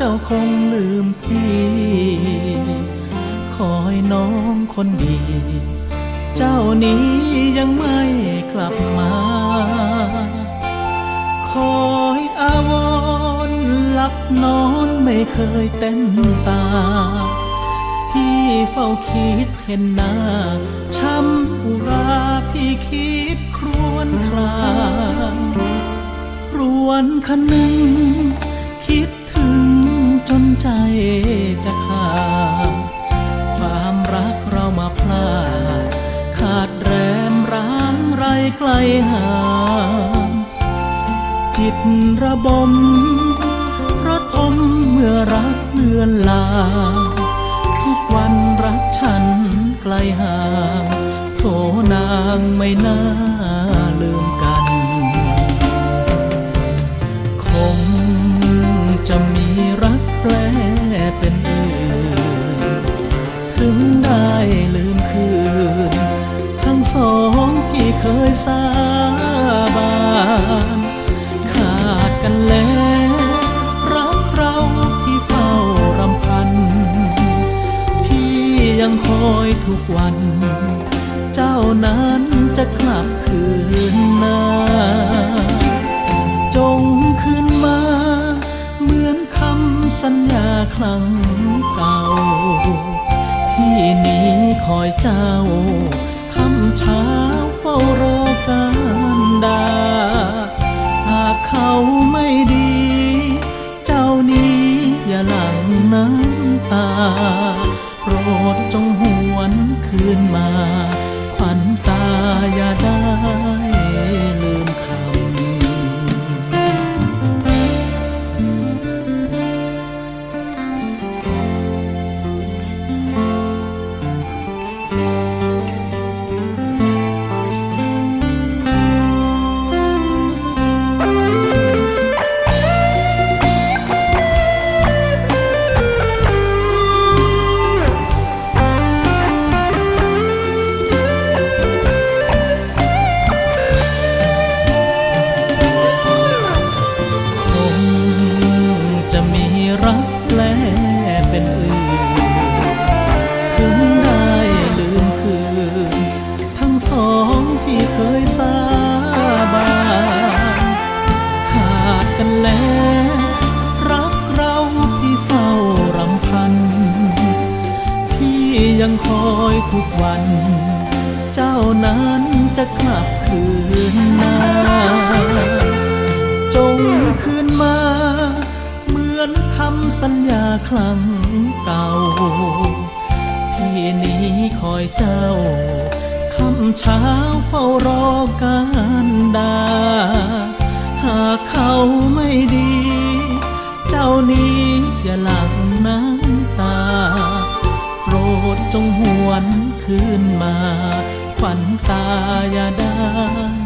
จ้าคงลืมพี่ คอยน้องคนดี เจ้านี้ยังไม่กลับมา คอยอาวรหลับนอนไม่เคยเต้นตา พี่เฝ้าคิดเห็นหน้า ช้ำอุราพี่คิดครวญคลางรวนคันหนึ่ง ไรไกลห่างจิตระบมระทมเมื่อรักเลือนลา ทุกวันรักฉันไกลห่างโทนางไม่น่าลืมกัน คงจะมีรักแปลเป็นอื่นถึงได้ลืม เคยสาบานขาดกันแล้วรักเราที่เฝ้ารำพัน พี่ยังคอยทุกวัน เจ้านั้นจะกลับคืนมาจงคืนมา เหมือนคำสัญญาครั้งเก่า พี่นี้คอยเจ้า อย่าหลังน้ำตา โปรดจงหวนคืนมา ขวัญตาอย่าได้ ยังคอยทุกวัน เจ้านั้นจะกลับคืนมาจงคืนมา เหมือนคำสัญญาครั้งเก่าพี่นี้คอยเจ้า คำเช้าเฝ้ารอการดา ดจงหวนคืนมา ฝันตาอย่าได้